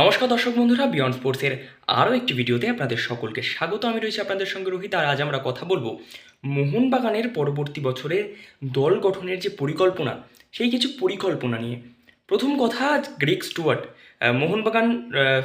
নমস্কার দর্শক বন্ধুরা বিয়ন্ড স্পোর্টসের আরও একটি ভিডিওতে আপনাদের সকলকে স্বাগত। আমি রয়েছি আপনাদের সঙ্গে রোহিত, আর আজ আমরা কথা বলব মোহনবাগানের পরবর্তী বছরের দল গঠনের যে পরিকল্পনা, সেই কিছু পরিকল্পনা নিয়ে। প্রথম কথা গ্রেক স্টুয়ার্ট মোহনবাগান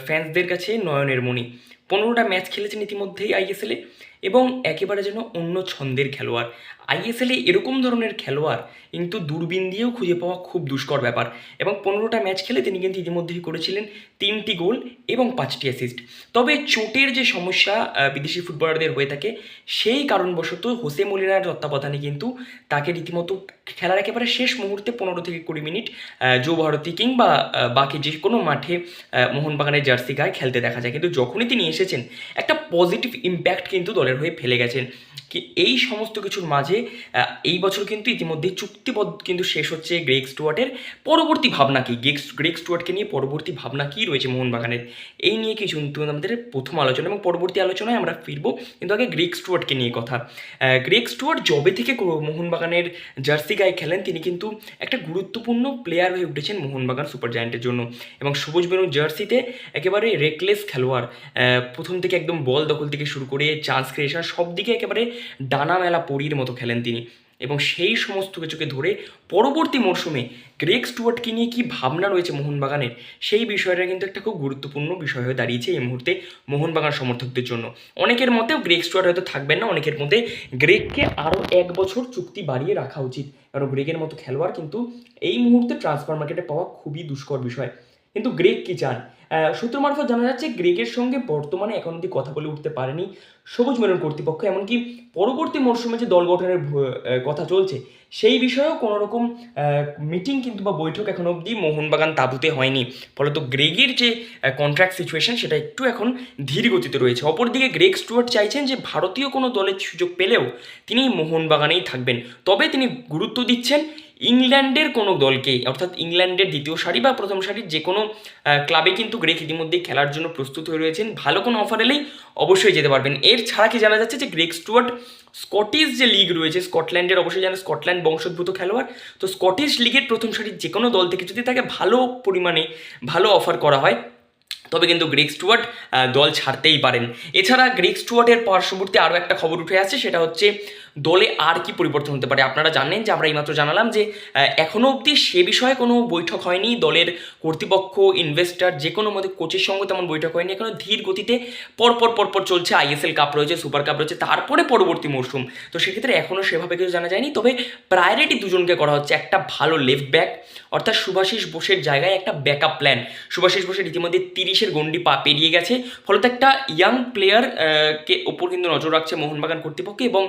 ফ্যান্সদের কাছে নয়নের মণি। পনেরোটা ম্যাচ খেলেছেন ইতিমধ্যেই আইএসএলে এবং একেবারে যেন অন্য ছন্দের খেলোয়াড়। আইএসএলে এরকম ধরনের খেলোয়াড় কিন্তু দূরবীন দিয়েও খুঁজে পাওয়া খুব দুষ্কর ব্যাপার এবং পনেরোটা ম্যাচ খেলে তিনি কিন্তু ইতিমধ্যেই করেছিলেন তিনটি গোল এবং পাঁচটি অ্যাসিস্ট তবে চোটের যে সমস্যা বিদেশি ফুটবলারদের হয়ে থাকে সেই কারণবশত হোসে মলিনার তত্ত্বাবধানে কিন্তু তাকে রীতিমতো খেলার একেবারে শেষ মুহূর্তে পনেরো থেকে কুড়ি মিনিট আহ, যৌ ভারতী কিংবা বাকি যে কোনো মাঠে আহ, মোহনবাগানের জার্সি গায়ে খেলতে দেখা যায়। কিন্তু যখনই তিনি এসেছেন একটা পজিটিভ ইম্প্যাক্ট কিন্তু দলের হয়ে ফেলে গেছেন। এই সমস্ত কিছুর মাঝে এই বছর কিন্তু ইতিমধ্যে চুক্তিবদ্ধ কিন্তু শেষ হচ্ছে গ্রেক স্টুয়ার্টের পরবর্তী ভাবনা কি গ্রেক গ্রেক স্টুয়ার্টকে নিয়ে পরবর্তী ভাবনা কী রয়েছে মোহনবাগানের। এই নিয়ে কিছু আমাদের প্রথম আলোচনা এবং পরবর্তী আলোচনায় আমরা ফিরবো কিন্তু আগে গ্রেক স্টুয়ার্টকে নিয়ে কথা। গ্রেক স্টুয়ার্ট জবে থেকে মোহনবাগানের জার্সি গায়ে খেলেন, তিনি কিন্তু একটা গুরুত্বপূর্ণ প্লেয়ার হয়ে উঠেছেন মোহনবাগান সুপার জায়ান্টের জন্য এবং সবুজ বেরুন জার্সিতে একেবারে রেকলেস খেলোয়াড়। প্রথম থেকে একদম বল দখল থেকে শুরু করে চান্স ক্রিয়েশন সব দিকে একেবারে ডানা মেলা পরির মতো খেলেন তিনি। এবং সেই সমস্ত কিছুকে ধরে পরবর্তী মরশুমে গ্রেক স্টুয়ার্টকে নিয়ে কি ভাবনা রয়েছে মোহনবাগানের? সেই বিষয়টা কিন্তু একটা খুব গুরুত্বপূর্ণ বিষয় হয়ে দাঁড়িয়েছে এই মুহূর্তে মোহনবাগান সমর্থকদের জন্য। অনেকের মতে গ্রেক স্টুয়ার্ট হয়তো থাকবেন না, অনেকের মতে গ্রেককে আরও এক বছর চুক্তি বাড়িয়ে রাখা উচিত। কারণ গ্রেকের মতো খেলোয়াড় কিন্তু এই মুহূর্তে ট্রান্সফার মার্কেটে পাওয়া খুবই দুষ্কর বিষয়। কিন্তু গ্রেক কি চান সূত্র মারফত জানা যাচ্ছে গ্রেকের সঙ্গে বর্তমানে এখন অব্দি কথা বলে উঠতে পারেনি সবুজ মেরুন কর্তৃপক্ষ, এমনকি পরবর্তী মরশুমে যে দল গঠনের কথা চলছে, সেই বিষয়েও কোনো রকম মিটিং কিন্তু বা বৈঠক এখন অবধি মোহনবাগান তাঁবুতে হয়নি। ফলত গ্রেগের যে কন্ট্রাক্ট সিচুয়েশন সেটা একটু এখন ধীর গতিতে রয়েছে। অপরদিকে গ্রেগ স্টুয়ার্ট চাইছেন যে ভারতীয় কোনো দলের সুযোগ পেলেও তিনি মোহনবাগানেই থাকবেন। তবে তিনি গুরুত্ব দিচ্ছেন ইংল্যান্ডের কোনো দলকে, অর্থাৎ ইংল্যান্ডের দ্বিতীয় সারি বা প্রথম সারির যে কোনো ক্লাবে কিন্তু গ্রেক ইতিমধ্যেই খেলার জন্য প্রস্তুত হয়ে রয়েছেন। ভালো কোনো অফার এলেই অবশ্যই যেতে পারবেন। এর ছাড়া কি জানা যাচ্ছে যে গ্রেক স্টুয়ার্ট স্কটিশ যে লিগ রয়েছে, স্কটল্যান্ডের অবশ্যই জানেন স্কটল্যান্ড বংশোদ্ভূত খেলোয়াড়, তো স্কটিশ লিগের প্রথম সারির যে কোনো দল থেকে যদি তাকে ভালো পরিমাণে ভালো অফার করা হয়, তবে কিন্তু গ্রেক স্টুয়ার্ট দল ছাড়তেই পারেন। এছাড়া গ্রেক স্টুয়ার্টের পার্শ্ববর্তী আরও একটা খবর উঠে আসছে, সেটা হচ্ছে দলে আর কি পরিবর্তন হতে পারে? আপনারা জানেন যে আমরা এইমাত্র জানালাম যে এখনও অবধি সে বিষয়ে কোনো বৈঠক হয়নি। দলের কর্তৃপক্ষ ইনভেস্টার যে কোনো মধ্যে কোচের সঙ্গে তেমন বৈঠক হয়নি। এখনও ধীর গতিতে পরপর পরপর চলছে আইএসএল কাপ রয়েছে সুপার কাপ রয়েছে, তারপরে পরবর্তী মরশুম তো সেক্ষেত্রে এখনও সেভাবে কিছু জানা যায়নি। তবে প্রায়োরিটি দুজনকে করা হচ্ছে, একটা ভালো লেফট ব্যাক অর্থাৎ সুভাষিস বোসের জায়গায় একটা ব্যাকআপ প্ল্যান সুভাষিস বোসের ইতিমধ্যে তিরিশের গন্ডি পা পেরিয়ে গেছে। ফলত একটা ইয়াং প্লেয়ার কে ওপর কিন্তু নজর রাখছে মোহনবাগান কর্তৃপক্ষ এবং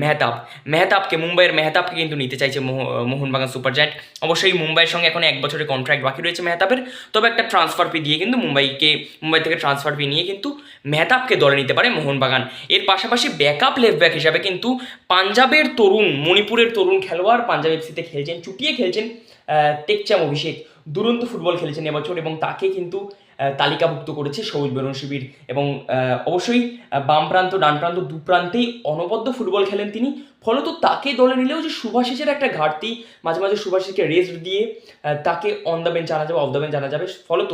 মেহতাব। মেহতাবকে, মুম্বাইয়ের মেহতাবকে কিন্তু নিতে চাইছে মোহ- মোহনবাগান সুপার জায়ান্ট অবশ্যই মুম্বাইয়ের সঙ্গে এখন এক বছরের কন্ট্রাক্ট বাকি রয়েছে মেহতাবের। তবে একটা ট্রান্সফার ফি দিয়ে কিন্তু মুম্বাইকে, মুম্বাই থেকে ট্রান্সফার ফি নিয়ে কিন্তু মেহতাবকে দলে নিতে পারে মোহনবাগান। এর পাশাপাশি ব্যাকআপ লেফট ব্যাক হিসাবে কিন্তু পাঞ্জাবের তরুণ, মণিপুরের তরুণ খেলোয়াড় পাঞ্জাব এফসিতে খেলছেন, চুটিয়ে খেলছেন টেকচাম অভিষেক। দুরন্ত ফুটবল খেলেছেন এবছর এবং তাকে কিন্তু তালিকাভুক্ত করেছে সবুজ বেরুন শিবির এবং অবশ্যই বাম প্রান্ত, ডান প্রান্ত দু প্রান্তেই অনবদ্য ফুটবল খেলেন তিনি। ফলত তাকে দলে নিলেও যে সুভাষিসের একটা ঘাটতি, মাঝে মাঝে সুভাষিসকে রেস্ট দিয়ে তাকে অন দ্য বেঞ্চ আনা যাবে অফ দ্য বেঞ্চ আনা যাবে। ফলত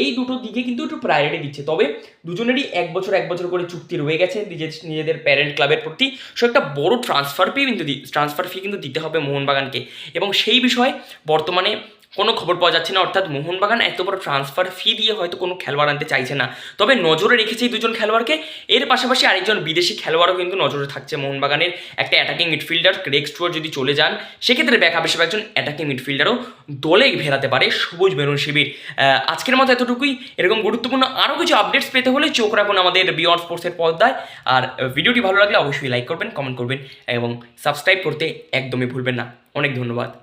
এই দুটো দিকে কিন্তু একটু প্রায়োরিটি দিচ্ছে। তবে দুজনেরই এক বছর এক বছর করে চুক্তি রয়ে গেছে নিজের, নিজেদের প্যারেন্ট ক্লাবের প্রতি। সো একটা বড় ট্রান্সফার ফি কিন্তু ট্রান্সফার ফি কিন্তু দিতে হবে মোহনবাগানকে। এবং সেই বিষয়ে বর্তমানে কোনো খবর পাওয়া যাচ্ছে না। অর্থাৎ মোহনবাগান এত বড় ট্রান্সফার ফি দিয়ে হয়তো কোনো খেলোয়াড় আনতে চাইছে না। তবে নজরে রেখেছে এই দুজন খেলোয়াড়কে। এর পাশাপাশি আরেকজন বিদেশি খেলোয়াড়ও কিন্তু নজরে থাকছে মোহনবাগানের। একটা অ্যাটাকিং মিডফিল্ডার গ্রেক স্টুয়ার যদি চলে যান, সেক্ষেত্রে ব্যাকআপ হিসেবে একজন অ্যাটাকিং মিডফিল্ডারও দলে ভেরাতে পারে সবুজ মেরুন শিবির। আজকের মতো এতটুকুই। এরকম গুরুত্বপূর্ণ আরও কিছু আপডেটস পেতে হলে চোখ রাখুন আমাদের বিয়ন্ড স্পোর্টসের পর্দায়। আর ভিডিওটি ভালো লাগলে অবশ্যই লাইক করবেন কমেন্ট করবেন এবং সাবস্ক্রাইব করতে একদমই ভুলবেন না। অনেক ধন্যবাদ।